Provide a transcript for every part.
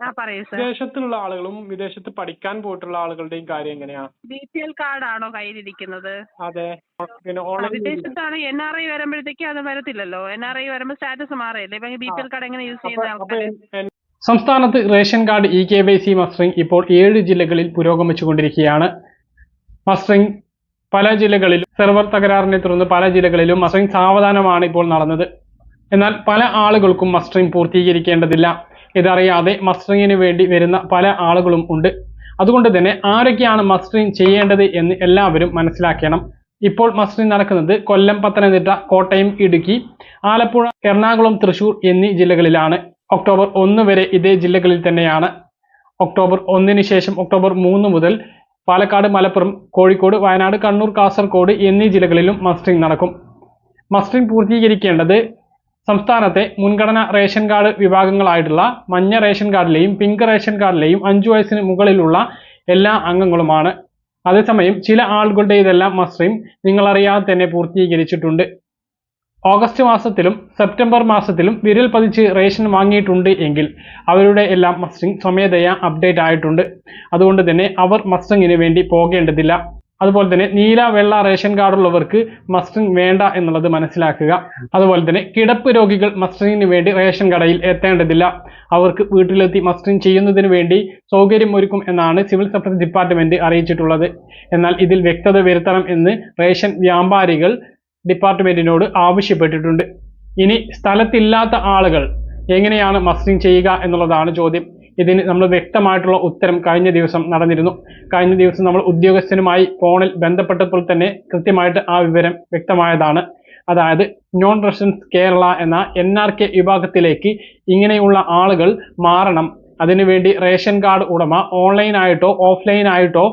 വിദേശത്തുള്ള ആളുകളും വിദേശത്ത് പഠിക്കാൻ പോയിട്ടുള്ള ആളുകളുടെയും കാര്യം എങ്ങനെയാ? ബി പി എൽ കാർഡാണോ കയ്യിലിരിക്കുന്നത്? അതെ. പിന്നെ വിദേശത്താണ് എൻ ആർ ഐ വരുമ്പോഴത്തേക്ക് അത് വരത്തില്ലല്ലോ. എൻ ആർ ഐ വരുമ്പോൾ സ്റ്റാറ്റസ് മാറിയല്ലേ ഇപ്പൊ ബി പി എൽ കാർഡ് എങ്ങനെ യൂസ് ചെയ്യുന്ന ആൾക്കാർ സംസ്ഥാനത്ത് ration card E K Y C mustering ഇപ്പോൾ ഏഴ് ജില്ലകളിൽ പുരോഗമിച്ചുകൊണ്ടിരിക്കുകയാണ്. മസ്റ്ററിംഗ് പല ജില്ലകളിലും സെർവർ തകരാറിനെ തുടർന്ന് പല ജില്ലകളിലും മസ്റ്ററിംഗ് സാവധാനമാണ് ഇപ്പോൾ നടന്നത്. എന്നാൽ പല ആളുകൾക്കും മസ്റ്ററിംഗ് പൂർത്തീകരിക്കേണ്ടതില്ല. ഇതറിയാതെ മസ്റ്ററിങ്ങിന് വേണ്ടി വരുന്ന പല ആളുകളും ഉണ്ട്. അതുകൊണ്ട് തന്നെ ആരൊക്കെയാണ് മസ്റ്ററിങ് ചെയ്യേണ്ടത് എന്ന് എല്ലാവരും മനസ്സിലാക്കണം. ഇപ്പോൾ മസ്റ്ററിങ് നടക്കുന്നത് കൊല്ലം പത്തനംതിട്ട കോട്ടയം ഇടുക്കി ആലപ്പുഴ എറണാകുളം തൃശൂർ എന്നീ ജില്ലകളിലാണ്. ഒക്ടോബർ ഒന്ന് വരെ ഇതേ ജില്ലകളിൽ തന്നെയാണ്. ഒക്ടോബർ ഒന്നിന് ശേഷം ഒക്ടോബർ മൂന്ന് മുതൽ പാലക്കാട് മലപ്പുറം കോഴിക്കോട് വയനാട് കണ്ണൂർ കാസർഗോഡ് എന്നീ ജില്ലകളിലും മസ്റ്ററിംഗ് നടക്കും. മസ്റ്ററിംഗ് പൂർത്തീകരിക്കേണ്ടത് സംസ്ഥാനത്തെ മുൻഗണന റേഷൻ കാർഡ് വിഭാഗങ്ങളായിട്ടുള്ള മഞ്ഞ റേഷൻ കാർഡിലെയും പിങ്ക് റേഷൻ കാർഡിലെയും അഞ്ചു വയസ്സിന് മുകളിലുള്ള എല്ലാ അംഗങ്ങളുമാണ്. അതേസമയം ചില ആളുകളുടെ ഇതെല്ലാം മസ്ത്രീം നിങ്ങളറിയാതെ തന്നെ പൂർത്തീകരിച്ചിട്ടുണ്ട്. ഓഗസ്റ്റ് മാസത്തിലും സെപ്റ്റംബർ മാസത്തിലും വിരൽ പതിച്ച് റേഷൻ വാങ്ങിയിട്ടുണ്ട് എങ്കിൽ അവരുടെ എല്ലാം മസ്റ്റിംഗ് സ്വമേധയാ അപ്ഡേറ്റ് ആയിട്ടുണ്ട്. അതുകൊണ്ട് തന്നെ അവർ മസ്റ്റിങ്ങിന് വേണ്ടി പോകേണ്ടതില്ല. അതുപോലെ തന്നെ നീല വെള്ള റേഷൻ കാർഡുള്ളവർക്ക് മസ്റ്ററിംഗ് വേണ്ട എന്നുള്ളത് മനസ്സിലാക്കുക. അതുപോലെ തന്നെ കിടപ്പ് രോഗികൾ മസ്റ്ററിങ്ങിന് വേണ്ടി റേഷൻ കടയിൽ എത്തേണ്ടതില്ല. അവർക്ക് വീട്ടിലെത്തി മസ്റ്ററിംഗ് ചെയ്യുന്നതിന് വേണ്ടി സൗകര്യം ഒരുക്കും എന്നാണ് സിവിൽ സപ്ലൈസ് ഡിപ്പാർട്ട്മെന്റ് അറിയിച്ചിട്ടുള്ളത്. എന്നാൽ ഇതിൽ വ്യക്തത വരുത്തണം എന്ന് റേഷൻ വ്യാപാരികൾ ഡിപ്പാർട്ട്മെന്റിനോട് ആവശ്യപ്പെട്ടിട്ടുണ്ട്. ഇനി സ്ഥലത്തില്ലാത്ത ആളുകൾ എങ്ങനെയാണ് മസ്റ്ററിംഗ് ചെയ്യുക എന്നുള്ളതാണ് ചോദ്യം. ഇതിന് നമ്മൾ വ്യക്തമായിട്ടുള്ള ഉത്തരം കഴിഞ്ഞ ദിവസം നടന്നിരുന്നു. കഴിഞ്ഞ ദിവസം നമ്മൾ ഉദ്യോഗസ്ഥനുമായി ഫോണിൽ ബന്ധപ്പെട്ടപ്പോൾ തന്നെ കൃത്യമായിട്ട് ആ വിവരം വ്യക്തമായതാണ്. അതായത് നോൺ റെസിഡൻസ് കേരള എന്ന എൻ വിഭാഗത്തിലേക്ക് ഇങ്ങനെയുള്ള ആളുകൾ മാറണം. അതിനുവേണ്ടി റേഷൻ കാർഡ് ഉടമ ഓൺലൈനായിട്ടോ ഓഫ്ലൈനായിട്ടോ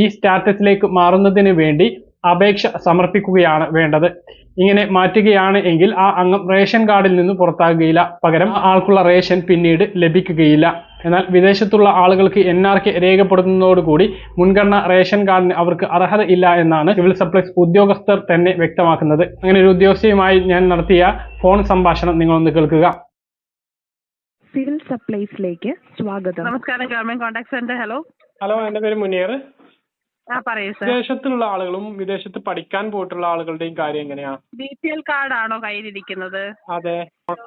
ഈ സ്റ്റാറ്റസിലേക്ക് മാറുന്നതിന് വേണ്ടി അപേക്ഷ സമർപ്പിക്കുകയാണ് വേണ്ടത്. ഇങ്ങനെ മാറ്റുകയാണ് എങ്കിൽ ആ അംഗം റേഷൻ കാർഡിൽ നിന്ന് പുറത്താകുകയില്ല. പകരം ആൾക്കുള്ള റേഷൻ പിന്നീട് ലഭിക്കുകയില്ല. എന്നാൽ വിദേശത്തുള്ള ആളുകൾക്ക് എൻ ആർ കെ രേഖപ്പെടുത്തുന്നതോടുകൂടി മുൻഗണന റേഷൻ കാർഡിന് അവർക്ക് അർഹത ഇല്ല എന്നാണ് സിവിൽ സപ്ലൈസ് ഉദ്യോഗസ്ഥർ തന്നെ വ്യക്തമാക്കുന്നത്. അങ്ങനെ ഒരു ഉദ്യോഗസ്ഥയുമായി ഞാൻ നടത്തിയ ഫോൺ സംഭാഷണം നിങ്ങളൊന്ന് കേൾക്കുക. സിവിൽ സപ്ലൈസിലേക്ക് സ്വാഗതം. നമസ്കാരം government contact centre. Hello. Hello എന്റെ പേര് മുനീർ. വിദേശത്തുള്ള ആളുകളും വിദേശത്ത് പഠിക്കാൻ പോയിട്ടുള്ള ആളുകളുടെയും കാര്യം എങ്ങനെയാ ബി പി എൽ കാർഡാണോ കയ്യിലിരിക്കുന്നത് അതെ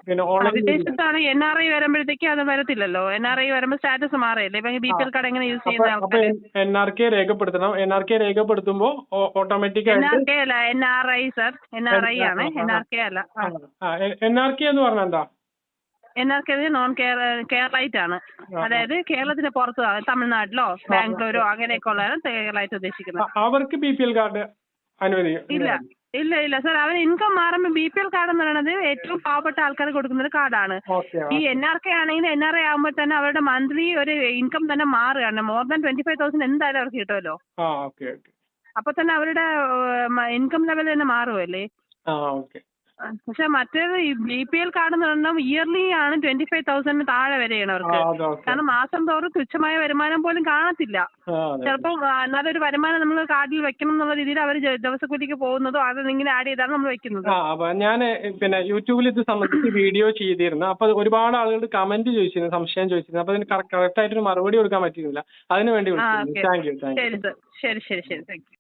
പിന്നെ വിദേശത്താണ് എൻ ആർ ഐ വരുമ്പോഴത്തേക്ക് അത് വരത്തില്ലല്ലോ എൻ ആർ ഐ വരുമ്പോൾ സ്റ്റാറ്റസ് മാറിയല്ലേ ഇപ്പൊ ബി പി എൽ കാർഡ് എങ്ങനെ യൂസ് ചെയ്യുന്ന എൻ ആർ കെ രേഖപ്പെടുത്തണം എൻ ആർ കെ രേഖപ്പെടുത്തുമ്പോ ഓട്ടോമാറ്റിക് എൻ ആർ കെ അല്ല N R I sir N R I ആണ് എൻ ആർ കെ അല്ല എൻ ആർ കെ എന്ന് പറഞ്ഞാൽ എന്താ N R K non Keralite ആണ് അതായത് കേരളത്തിന് പുറത്ത് തമിഴ്നാട്ടിലോ ബാംഗ്ലൂരോ അങ്ങനെയൊക്കെ ഉള്ളതാണ് കേരളായിട്ട് ഉദ്ദേശിക്കുന്നത്. അവർക്ക് ബി പി എൽ കാർഡ് ഇല്ല. ഇല്ല. ഇല്ല സർ അവർ ഇൻകം മാറുമ്പോൾ ബി പി എൽ കാർഡ് എന്ന് പറയുന്നത് ഏറ്റവും പാവപ്പെട്ട ആൾക്കാർ കൊടുക്കുന്ന ഒരു കാർഡാണ്. ഈ എൻ ആർ കെ ആണെങ്കിൽ എൻ ആർ ഐ ആകുമ്പോൾ തന്നെ അവരുടെ മന്ത്ലി ഒരു ഇൻകം തന്നെ മാറുകയാണ്. More than twenty five thousand എന്തായാലും അവർക്ക് കിട്ടുമല്ലോ. അപ്പൊ തന്നെ അവരുടെ ഇൻകം ലെവൽ തന്നെ മാറുമല്ലേ പക്ഷെ മറ്റേത് ബി പി എൽ കാർഡ് എന്ന് പറഞ്ഞാൽ ഇയർലി ആണ് ട്വന്റി ഫൈവ് തൗസൻഡിന് താഴെ വരെയാണ് അവർക്ക്. കാരണം മാസം തോറും തുച്ഛമായ വരുമാനം പോലും കാണത്തില്ല. ചിലപ്പോൾ എന്നാലും ഒരു വരുമാനം നമ്മൾ കാർഡിൽ വെക്കണം എന്നുള്ള രീതിയിൽ അവർ ദിവസക്കൂലിക്ക് പോകുന്നതോ അത് ഇങ്ങനെ ആഡ് ചെയ്താണ് നമ്മൾ വെക്കുന്നത്. ഞാൻ പിന്നെ യൂട്യൂബിൽ ഇത് സംബന്ധിച്ച് വീഡിയോ ചെയ്തിരുന്നു. അപ്പൊ ഒരുപാട് ആളുകൾ കമന്റ് ചോദിച്ചിരുന്നു സംശയം ചോദിച്ചിരുന്നു. അപ്പൊ അതിന് കറക്റ്റ് ആയിട്ടൊരു മറുപടി കൊടുക്കാൻ പറ്റിയിരുന്നില്ല. അതിന് വേണ്ടി ശരി ശരി ശരി താങ്ക് യു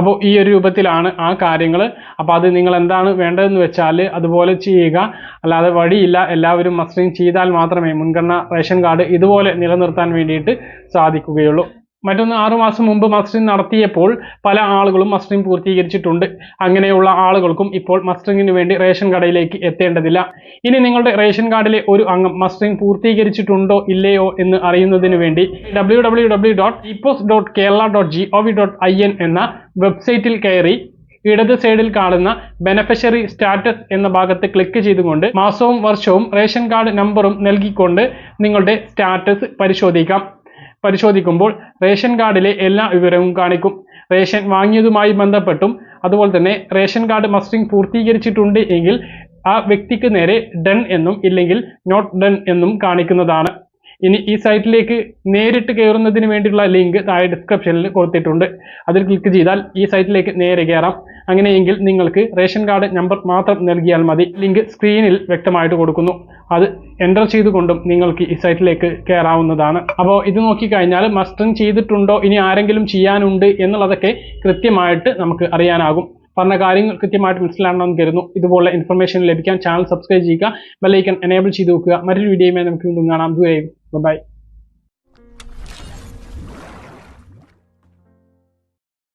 അപ്പോൾ ഈ ഒരു രൂപത്തിലാണ് ആ കാര്യങ്ങൾ അപ്പോൾ അത് നിങ്ങൾ എന്താണ് വേണ്ടതെന്ന് വെച്ചാൽ അതുപോലെ ചെയ്യുക. അല്ലാതെ വഴിയില്ല എല്ലാവരും മസ്റ്ററിങ് ചെയ്താൽ മാത്രമേ മുൻഗണന റേഷൻ കാർഡ് ഇതുപോലെ നിലനിർത്താൻ വേണ്ടിയിട്ട് സാധിക്കുകയുള്ളൂ. മറ്റൊന്ന് ആറുമാസം മുമ്പ് മസ്റ്ററിങ് നടത്തിയപ്പോൾ പല ആളുകളും മസ്റ്ററിങ് പൂർത്തീകരിച്ചിട്ടുണ്ട്. അങ്ങനെയുള്ള ആളുകൾക്കും ഇപ്പോൾ മസ്റ്ററിങ്ങിന് വേണ്ടി റേഷൻ കടയിലേക്ക് എത്തേണ്ടതില്ല. ഇനി നിങ്ങളുടെ റേഷൻ കാർഡിലെ ഒരു അംഗം മസ്റ്ററിങ് പൂർത്തീകരിച്ചിട്ടുണ്ടോ ഇല്ലയോ എന്ന് അറിയുന്നതിന് വേണ്ടി ഡബ്ല്യൂ എന്ന വെബ്സൈറ്റിൽ കയറി ഇടത് സൈഡിൽ കാണുന്ന ബെനഫിഷ്യറി സ്റ്റാറ്റസ് എന്ന ഭാഗത്ത് ക്ലിക്ക് ചെയ്തുകൊണ്ട് മാസവും വർഷവും റേഷൻ കാർഡ് നമ്പറും നൽകിക്കൊണ്ട് നിങ്ങളുടെ സ്റ്റാറ്റസ് പരിശോധിക്കാം. പരിശോധിക്കുമ്പോൾ റേഷൻ കാർഡിലെ എല്ലാ വിവരവും കാണിക്കും. റേഷൻ വാങ്ങിയതുമായി ബന്ധപ്പെട്ടും അതുപോലെ തന്നെ റേഷൻ കാർഡ് മസ്റ്ററിംഗ് പൂർത്തീകരിച്ചിട്ടുണ്ട് എങ്കിൽ ആ വ്യക്തിക്ക് നേരെ ഡൺ എന്നും ഇല്ലെങ്കിൽ നോട്ട് ഡൺ എന്നും കാണിക്കുന്നതാണ്. ഇനി ഈ സൈറ്റിലേക്ക് നേരിട്ട് കയറുന്നതിന് വേണ്ടിയുള്ള ലിങ്ക് താഴെ ഡിസ്ക്രിപ്ഷനിൽ കൊടുത്തിട്ടുണ്ട്. അതിൽ ക്ലിക്ക് ചെയ്താൽ ഈ സൈറ്റിലേക്ക് നേരെ കയറാം. അങ്ങനെയെങ്കിൽ നിങ്ങൾക്ക് റേഷൻ കാർഡ് നമ്പർ മാത്രം നൽകിയാൽ മതി. ലിങ്ക് സ്ക്രീനിൽ വ്യക്തമായിട്ട് കൊടുക്കുന്നു. അത് എന്റർ ചെയ്തുകൊണ്ടും നിങ്ങൾക്ക് ഈ സൈറ്റിലേക്ക് കയറാവുന്നതാണ്. അപ്പോൾ ഇത് നോക്കിക്കഴിഞ്ഞാൽ മസ്റ്ററിങ് ചെയ്തിട്ടുണ്ടോ? ഇനി ആരെങ്കിലും ചെയ്യാനുണ്ട് എന്നുള്ളതൊക്കെ കൃത്യമായിട്ട് നമുക്ക് അറിയാനാകും. പറഞ്ഞ കാര്യങ്ങൾ കൃത്യമായിട്ട് മനസ്സിലാണെന്ന് കരുതുന്നു. ഇതുപോലെ ഇൻഫർമേഷൻ ലഭിക്കാൻ ചാനൽ സബ്സ്ക്രൈബ് ചെയ്യുക ബെല്ലൈക്കൺ എനേബിൾ ചെയ്ത് വെക്കുക. മറ്റൊരു വീഡിയോയുമായി നമുക്ക് വീണ്ടും കാണാം. ദൂരെ ബൈ